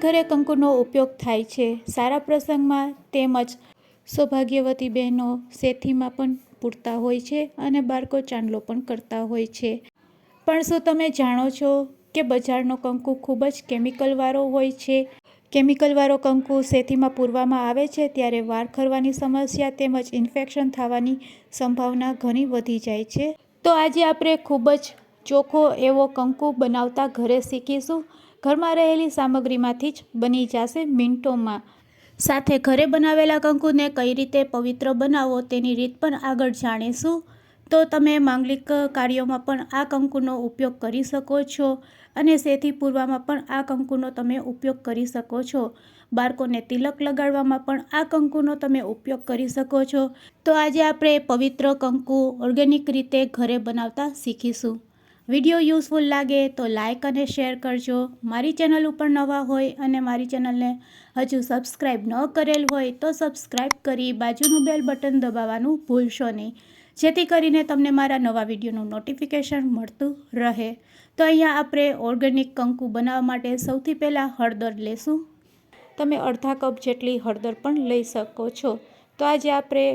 ઘરે કંકુનો ઉપયોગ થાય છે. સારા પ્રસંગમાં તેમજ સૌભાગ્યવતી બહેનો શેથીમાં પણ પૂરતા હોય છે અને બાળકો ચાંદલો પણ કરતા હોય છે. પણ શું તમે જાણો છો કે બજારનો કંકુ ખૂબ જ કેમિકલવાળો હોય છે? કેમિકલવાળો કંકુ શેથીમાં પૂરવામાં આવે છે ત્યારે વાળ ખરવાની સમસ્યા તેમજ ઇન્ફેક્શન થવાની સંભાવના ઘણી વધી જાય છે. તો આજે આપણે ખૂબ જ ચોખ્ખો એવો કંકુ બનાવતા ઘરે શીખીશું. ઘરમાં રહેલી સામગ્રીમાંથી જ બની જશે મિનિટોમાં. સાથે ઘરે બનાવેલા કંકુને કઈ રીતે પવિત્ર બનાવો તેની રીત પણ આગળ જાણીશું. તો તમે માંગલિક કાર્યોમાં પણ આ કંકુનો ઉપયોગ કરી શકો છો અને શેથી પૂરવામાં પણ આ કંકુનો તમે ઉપયોગ કરી શકો છો. બાળકોને તિલક લગાડવામાં પણ આ કંકુનો તમે ઉપયોગ કરી શકો છો. તો આજે આપણે પવિત્ર કંકુ ઓર્ગેનિક રીતે ઘરે બનાવતા શીખીશું. વીડિયો યુઝફુલ લાગે તો લાઇક અને શેર કરજો. મારી ચેનલ ઉપર નવા હોય અને મારી ચેનલને હજુ સબસ્ક્રાઈબ ન કરેલ હોય તો સબસ્ક્રાઈબ કરી બાજુનું બેલ બટન દબાવવાનું ભૂલશો નહીં. જેથી કરીને તમને મારા નવા વિડીયોનું નોટિફિકેશન મળતું રહે. તો અહીંયા આપણે ઓર્ગેનિક કંકુ બનાવવા માટે સૌથી પહેલાં હળદર લેશું. તમે અડધા કપ જેટલી હળદર પણ લઈ શકો છો. તો આજે આપણે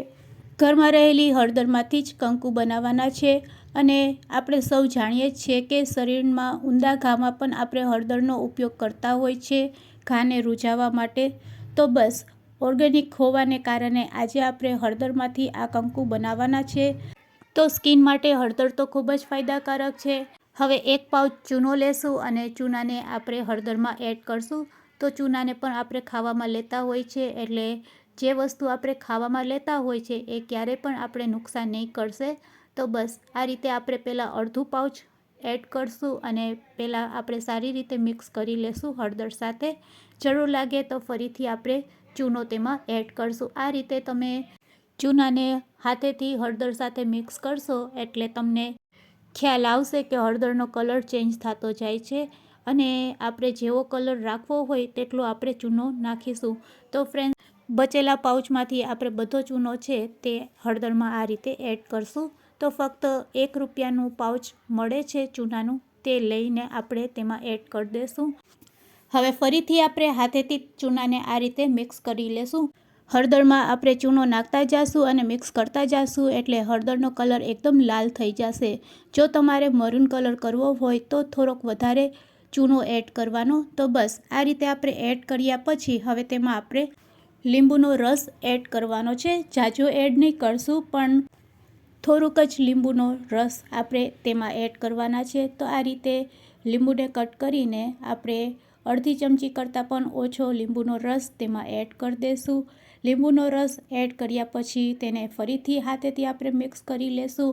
ઘરમાં રહેલી હળદરમાંથી જ કંકુ બનાવવાના છે. અને આપણે સૌ જાણીએ છીએ કે શરીરમાં ઊંડા ઘામાં પણ આપણે હળદરનો ઉપયોગ કરતા હોય છે, ઘાને રૂઝાવવા માટે. તો બસ, ઓર્ગેનિક હોવાને કારણે આજે આપણે હળદરમાંથી આ કંકુ બનાવવાના છે. તો સ્કિન માટે હળદર તો ખૂબ જ ફાયદાકારક છે. હવે એક પાઉચ ચૂનો લેશું અને ચૂનાને આપણે હળદરમાં એડ કરશું. તો ચૂનાને પણ આપણે ખાવામાં લેતા હોય છે, એટલે જે વસ્તુ આપણે ખાવામાં લેતા હોય છે, એ ક્યારે પણ આપણે નુકસાન નહીં કરશે. તો બસ, આ રીતે આપણે પહેલાં અડધું પાઉચ એડ કરશું અને પહેલાં આપણે સારી રીતે મિક્સ કરી લેશું હળદર સાથે. જરૂર લાગે તો ફરીથી આપણે ચૂનો તેમાં એડ કરશું. આ રીતે તમે ચૂનાને હાથેથી હળદર સાથે મિક્સ કરશો એટલે તમને ખ્યાલ આવશે કે હળદરનો કલર ચેન્જ થતો જાય છે અને આપણે જેવો કલર રાખવો હોય તેટલો આપણે ચૂનો નાખીશું. તો ફ્રેન્ડ બચેલા પાઉચમાંથી આપણે બધો ચૂનો છે તે હળદરમાં આ રીતે એડ કરશું. તો ફક્ત એક રૂપિયાનું પાઉચ મળે છે ચૂનાનું, તે લઈને આપણે તેમાં એડ કરી દઈશું હવે ફરીથી આપણે હાથેથી ચૂનાને આ રીતે મિક્સ કરી લેશું. હળદરમાં આપણે ચૂનો નાખતા જઈશું અને મિક્સ કરતા જઈશું એટલે હળદરનો કલર એકદમ લાલ થઈ જશે. જો તમારે મરૂન કલર કરવો હોય તો થોડોક વધારે ચૂનો એડ કરવાનો. તો બસ, આ રીતે આપણે એડ કર્યા પછી હવે તેમાં આપણે લીંબુનો રસ એડ કરવાનો છે. જાજો એડ નહીં કરશું, પણ થોડુંક જ લીંબુનો રસ આપણે તેમાં એડ કરવાના છે. તો આ રીતે લીંબુને કટ કરીને આપણે અડધી ચમચી કરતાં પણ ઓછો લીંબુનો રસ તેમાં એડ કરી દઈશું લીંબુનો રસ એડ કર્યા પછી તેને ફરીથી હાથેથી આપણે મિક્સ કરી લેશું.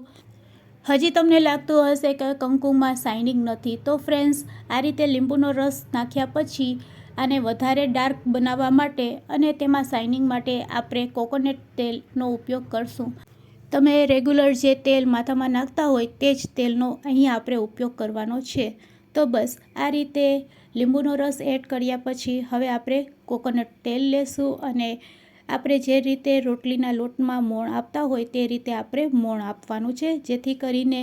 હજી તમને લાગતું હશે કે કંકુમાં શાઇનિંગ નથી. તો ફ્રેન્ડ્સ, આ રીતે લીંબુનો રસ નાખ્યા પછી આને વધારે ડાર્ક બનાવવા માટે અને તેમાં શાઇનિંગ માટે આપણે કોકોનટ તેલનો ઉપયોગ કરશું. તમે રેગ્યુલર જે તેલ માથામાં નાખતા હોય તે જ તેલનો અહીંયા આપણે ઉપયોગ કરવાનો છે. તો બસ, આ રીતે લીંબુનો રસ એડ કર્યા પછી હવે આપણે કોકોનટ તેલ લેશું અને આપણે જે રીતે રોટલીના લોટમાં મોણ આપતા હોય તે રીતે આપણે મોણ આપવાનું છે. જેથી કરીને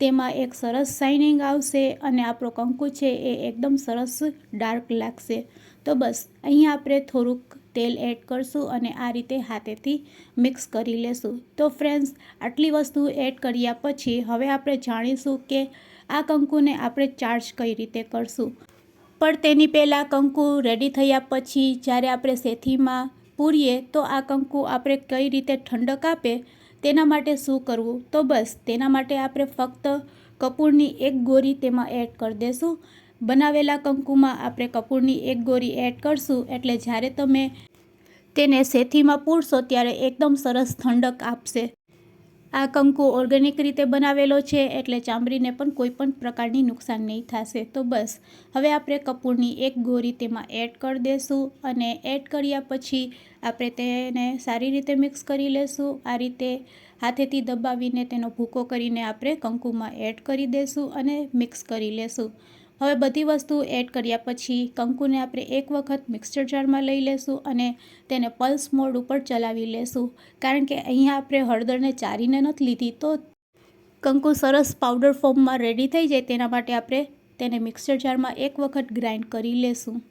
તેમાં એક સરસ શાઇનિંગ આવશે અને આપણો કંકુ છે એ એકદમ સરસ ડાર્ક લાગશે. તો બસ, અહીં આપણે થોડુંક તેલ એડ કરશું અને આ રીતે હાથેથી મિક્સ કરી લેશું. તો ફ્રેન્ડ્સ, આટલી વસ્તુ એડ કર્યા પછી હવે આપણે જાણીશું કે આ કંકુને આપણે ચાર્જ કઈ રીતે કરશું. પણ તેની પહેલાં કંકુ રેડી થયા પછી જ્યારે આપણે સેથીમાં પૂરીએ તો આ કંકુ આપણે કઈ રીતે ઠંડક આપે તેના માટે શું કરવું? તો બસ, તેના માટે આપણે ફક્ત કપૂરની એક ગોરી તેમાં એડ કરી દઈશું બનાવેલા કંકુમાં આપણે કપૂરની એક ગોરી એડ કરશું એટલે જ્યારે તમે તેને સેથીમાં પૂરશો ત્યારે એકદમ સરસ ઠંડક આપશે. આ કંકુ ઓર્ગેનિક રીતે બનાવેલો છે એટલે ચામડીને પણ કોઈ પણ પ્રકારની નુકસાન નહીં થશે. તો બસ, હવે આપણે કપૂરની એક ગોરી તેમાં એડ કરી દઈશું અને એડ કર્યા પછી આપણે તેને સારી રીતે મિક્સ કરી લેશું. આ રીતે હાથેથી દબાવીને તેનો ભૂકો કરીને આપણે કંકુમાં એડ કરી દઈશું અને મિક્સ કરી લેશું. હવે બધી વસ્તુ એડ કર્યા પછી કંકુને આપણે એક વખત મિક્સર જારમાં લઈ લેશું અને તેને પલ્સ મોડ ઉપર ચલાવી લેશું. કારણ કે અહીંયા આપણે હળદરને ચારીને નથી લીધી તો કંકુ સરસ પાવડર ફોર્મમાં રેડી થઈ જાય તેના માટે આપણે તેને મિક્સર જારમાં એક વખત ગ્રાઇન્ડ કરી લેશું.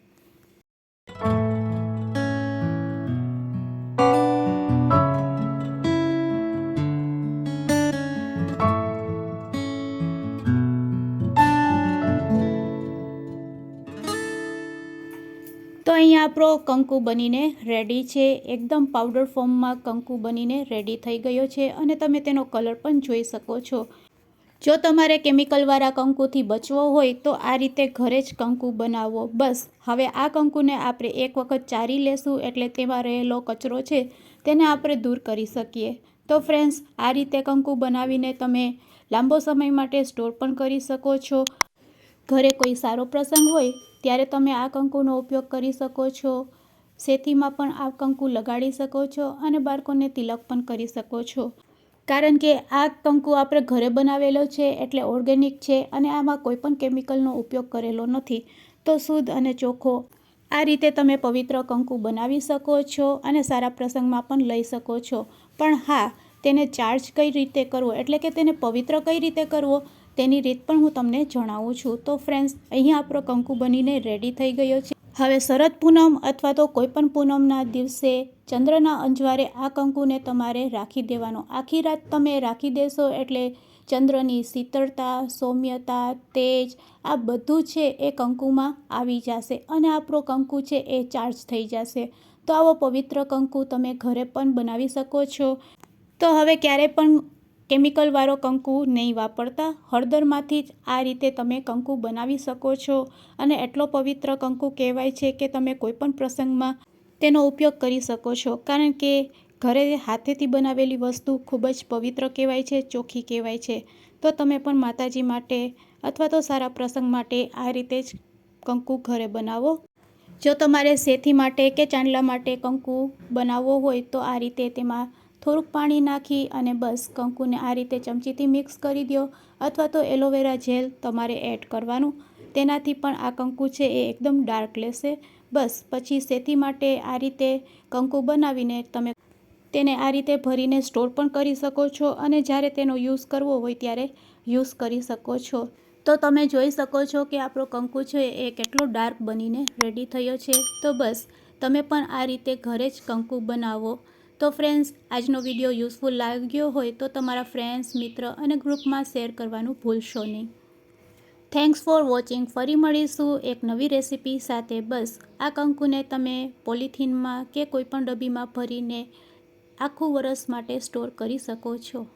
આપણો કંકુ બનીને રેડી છે. એકદમ પાવડર ફોર્મમાં કંકુ બનીને રેડી થઈ ગયો છે અને તમે તેનો કલર પણ જોઈ શકો છો. જો તમારે કેમિકલવાળા કંકુથી બચવો હોય તો આ રીતે ઘરે જ કંકુ બનાવો. બસ, હવે આ કંકુને આપણે એક વખત ચારી લેશું એટલે તેમાં રહેલો કચરો છે તેને આપણે દૂર કરી શકીએ. તો ફ્રેન્ડ્સ આ રીતે કંકુ બનાવીને તમે લાંબો સમય માટે સ્ટોર પણ કરી શકો છો. ઘરે કોઈ સારો પ્રસંગ હોય, ત્યારે તમે આ કંકુનો ઉપયોગ કરી શકો છો. સેથીમાં પણ આ કંકુ લગાડી શકો છો અને બાળકોને તિલક પણ કરી શકો છો. કારણ કે આ કંકુ આપણે ઘરે બનાવેલો છે એટલે ઓર્ગેનિક છે અને આમાં કોઈ પણ કેમિકલનો ઉપયોગ કરેલો નથી. તો શુદ્ધ અને ચોખ્ખો. આ રીતે તમે પવિત્ર કંકુ બનાવી શકો છો અને સારા પ્રસંગમાં પણ લઈ શકો છો. પણ હા, તેને ચાર્જ કઈ રીતે કરવો? એટલે કે તેને પવિત્ર કઈ રીતે કરવો? તેની રીત પણ હું તમને જણાવું છું. તો ફ્રેન્ડ્સ અહીંયા આપણો કંકુ બનીને રેડી થઈ ગયો છે. હવે શરદ પૂનમ અથવા તો કોઈપણ પૂનમના દિવસે ચંદ્રના અંજવારે આ કંકુને તમારે રાખી દેવાનો. આખી રાત તમે રાખી દેશો એટલે ચંદ્રની શીતળતા, સૌમ્યતા, તેજ, આ બધું છે એ કંકુમાં આવી જશે અને આપણો કંકુ છે એ ચાર્જ થઈ જશે. તો આવો પવિત્ર કંકુ તમે ઘરે પણ બનાવી શકો છો. તો હવે ક્યારે પણ કેમિકલવાળો કંકુ નહીં વાપરતા. હળદરમાંથી જ આ રીતે તમે કંકુ બનાવી શકો છો. અને એટલો પવિત્ર કંકુ કહેવાય છે કે તમે કોઈપણ પ્રસંગમાં તેનો ઉપયોગ કરી શકો છો. કારણ કે ઘરે હાથેથી બનાવેલી વસ્તુ ખૂબ જ પવિત્ર કહેવાય છે, ચોખ્ખી કહેવાય છે. તો તમે પણ માતાજી માટે અથવા તો સારા પ્રસંગ માટે આ રીતે જ કંકુ ઘરે બનાવો. જો તમારે શેથી માટે કે ચાંદલા માટે કંકુ બનાવવો હોય તો આ રીતે તેમાં થોડુંક પાણી નાખી અને બસ કંકુને આ રીતે ચમચીથી મિક્સ કરી દો અથવા તો એલોવેરા જેલ તમારે એડ કરવાનું. તેનાથી પણ આ કંકુ છે એ એકદમ ડાર્ક લેશે. બસ, પછી શેતી માટે આ રીતે કંકુ બનાવીને તમે તેને આ રીતે ભરીને સ્ટોર પણ કરી શકો છો અને જ્યારે તેનો યુઝ કરવો હોય ત્યારે યુઝ કરી શકો છો. તો તમે જોઈ શકો છો કે આપણો કંકુ છે એ કેટલો ડાર્ક બનીને રેડી થયો છે. તો બસ, તમે પણ આ રીતે ઘરે જ કંકુ બનાવો. તો ફ્રેન્ડ્સ, આજનો વીડિયો યુઝફુલ લાગ્યો હોય તો તમારા ફ્રેન્ડ્સ, મિત્ર અને ગ્રુપમાં શેર કરવાનું ભૂલશો નહીં. થેન્ક્સ ફોર વોચિંગ ફરી મળીશું એક નવી રેસીપી સાથે. બસ, આ કંકુને તમે પોલિથીનમાં કે કોઈપણ ડબ્બીમાં ભરીને આખું વરસ માટે સ્ટોર કરી શકો છો.